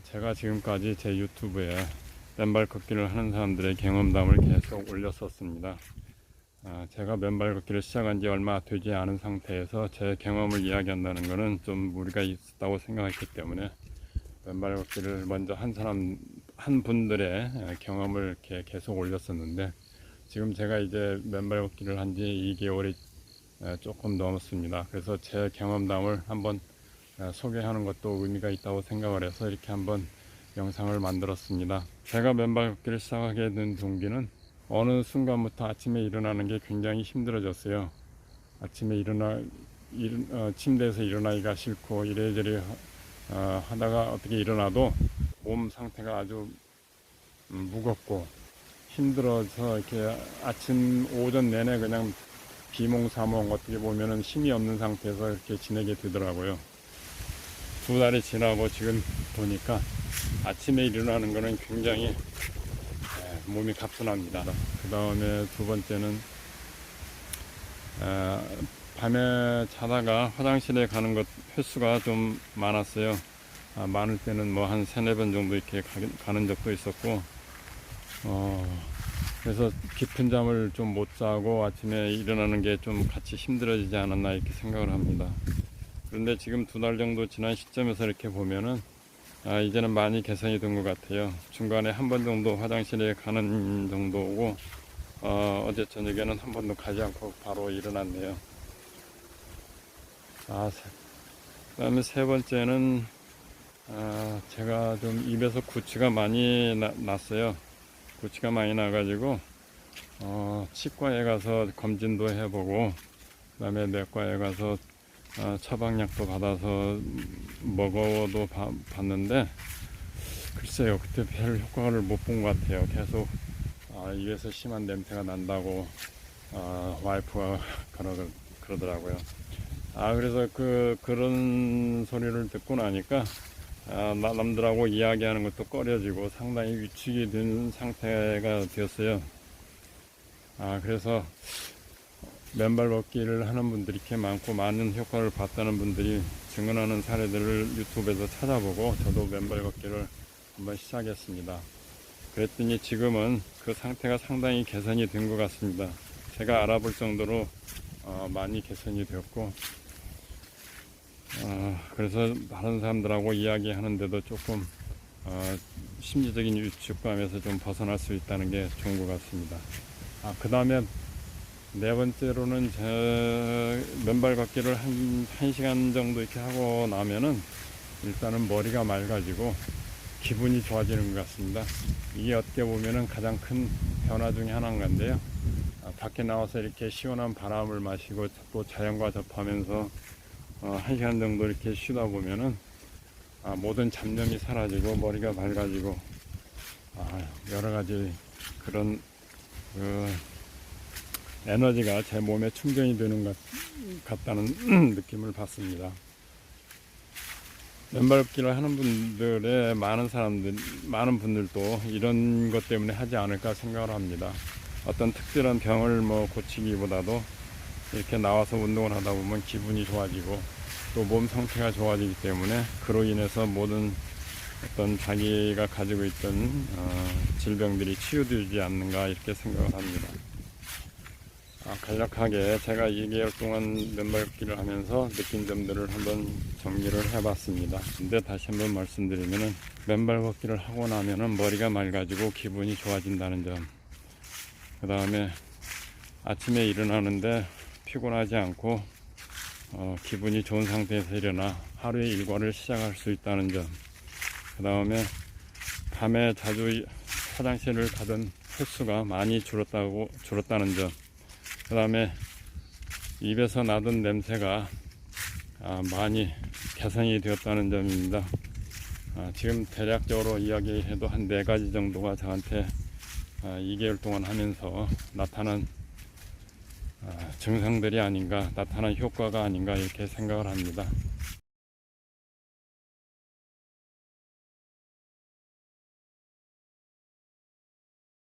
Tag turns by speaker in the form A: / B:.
A: 아, 제가 지금까지 제 유튜브에 맨발 걷기를 하는 사람들의 경험담을 계속 올렸었습니다. 아, 제가 맨발 걷기를 시작한 지 얼마 되지 않은 상태에서 제 경험을 이야기한다는 것은 좀 무리가 있다고 생각했기 때문에 맨발 걷기를 먼저 한 사람, 한 분들의 아, 경험을 계속 올렸었는데 지금 제가 이제 맨발 걷기를 한 지 2개월이 조금 넘었습니다. 그래서 제 경험담을 한번 어, 소개하는 것도 의미가 있다고 생각을 해서 이렇게 한번 영상을 만들었습니다. 제가 맨발 걷기를 시작하게 된 동기는 어느 순간부터 아침에 일어나는 게 굉장히 힘들어졌어요. 아침에 일어나 일, 어, 침대에서 일어나기가 싫고 이래저래 어, 하다가 어떻게 일어나도 몸 상태가 아주 음, 무겁고 힘들어서 이렇게 아침 오전 내내 그냥 비몽사몽 어떻게 보면은 힘이 없는 상태에서 이렇게 지내게 되더라고요. 두 달이 지나고 지금 보니까 아침에 일어나는 거는 굉장히 에, 몸이 가뿐합니다. 그 다음에 두 번째는 에, 밤에 자다가 화장실에 가는 것 횟수가 좀 많았어요. 아, 많을 때는 뭐 한 세네 번 정도 이렇게 가, 가는 적도 있었고, 어, 그래서 깊은 잠을 좀 못 자고 아침에 일어나는 게 좀 같이 힘들어지지 않았나 이렇게 생각을 합니다. 그런데 지금 두 달 정도 지난 시점에서 이렇게 보면은 아, 이제는 많이 개선이 된 것 같아요. 중간에 한 번 정도 화장실에 가는 정도고 어, 어제 저녁에는 한 번도 가지 않고 바로 일어났네요. 아, 세- 그다음에 세 번째는 아, 제가 좀 입에서 구취가 많이 나- 났어요. 구취가 많이 나가지고 어, 치과에 가서 검진도 해보고 그다음에 내과에 가서 어, 처방약도 받아서 먹어도 봐- 봤는데 글쎄요 그때 별 효과를 못 본 것 같아요. 계속 아, 입에서 심한 냄새가 난다고 아, 와이프가 그러, 그러더라고요. 아 그래서 그 그런 소리를 듣고 나니까 아, 나- 남들하고 이야기하는 것도 꺼려지고 상당히 위축이 된 상태가 되었어요. 아 그래서 맨발 걷기를 하는 분들이 이렇게 많고 많은 효과를 봤다는 분들이 증언하는 사례들을 유튜브에서 찾아보고 저도 맨발 걷기를 한번 시작했습니다. 그랬더니 지금은 그 상태가 상당히 개선이 된 것 같습니다. 제가 알아볼 정도로 어, 많이 개선이 되었고 어, 그래서 다른 사람들하고 이야기하는데도 조금 어, 심리적인 위축감에서 좀 벗어날 수 있다는 게 좋은 것 같습니다. 아, 그 다음에 네 번째로는 제 맨발 걷기를 한, 한 시간 정도 이렇게 하고 나면은 일단은 머리가 맑아지고 기분이 좋아지는 것 같습니다. 이게 어떻게 보면은 가장 큰 변화 중에 하나인 건데요. 아, 밖에 나와서 이렇게 시원한 바람을 마시고 또 자연과 접하면서 어, 한 시간 정도 이렇게 쉬다 보면은 아, 모든 잡념이 사라지고 머리가 맑아지고 아, 여러 가지 그런 그 에너지가 제 몸에 충전이 되는 것 같다는 느낌을 받습니다. 맨발걷기를 하는 분들의 많은 사람들, 많은 분들도 이런 것 때문에 하지 않을까 생각을 합니다. 어떤 특별한 병을 뭐 고치기보다도 이렇게 나와서 운동을 하다 보면 기분이 좋아지고 또 몸 상태가 좋아지기 때문에 그로 인해서 모든 어떤 자기가 가지고 있던 어, 질병들이 치유되지 않는가 이렇게 생각을 합니다. 아, 간략하게 제가 2개월 동안 맨발 걷기를 하면서 느낀 점들을 한번 정리를 해봤습니다. 근데 다시 한번 말씀드리면은 맨발 걷기를 하고 나면은 머리가 맑아지고 기분이 좋아진다는 점. 그 다음에 아침에 일어나는데 피곤하지 않고 어, 기분이 좋은 상태에서 일어나 하루의 일과를 시작할 수 있다는 점. 그 다음에 밤에 자주 화장실을 가던 횟수가 많이 줄었다고 줄었다는 점. 그 다음에 입에서 나던 냄새가 아, 많이 개선이 되었다는 점입니다. 아, 지금 대략적으로 이야기해도 한 네 가지 정도가 저한테 아, 2개월 동안 하면서 나타난 아, 증상들이 아닌가, 나타난 효과가 아닌가 이렇게 생각을 합니다.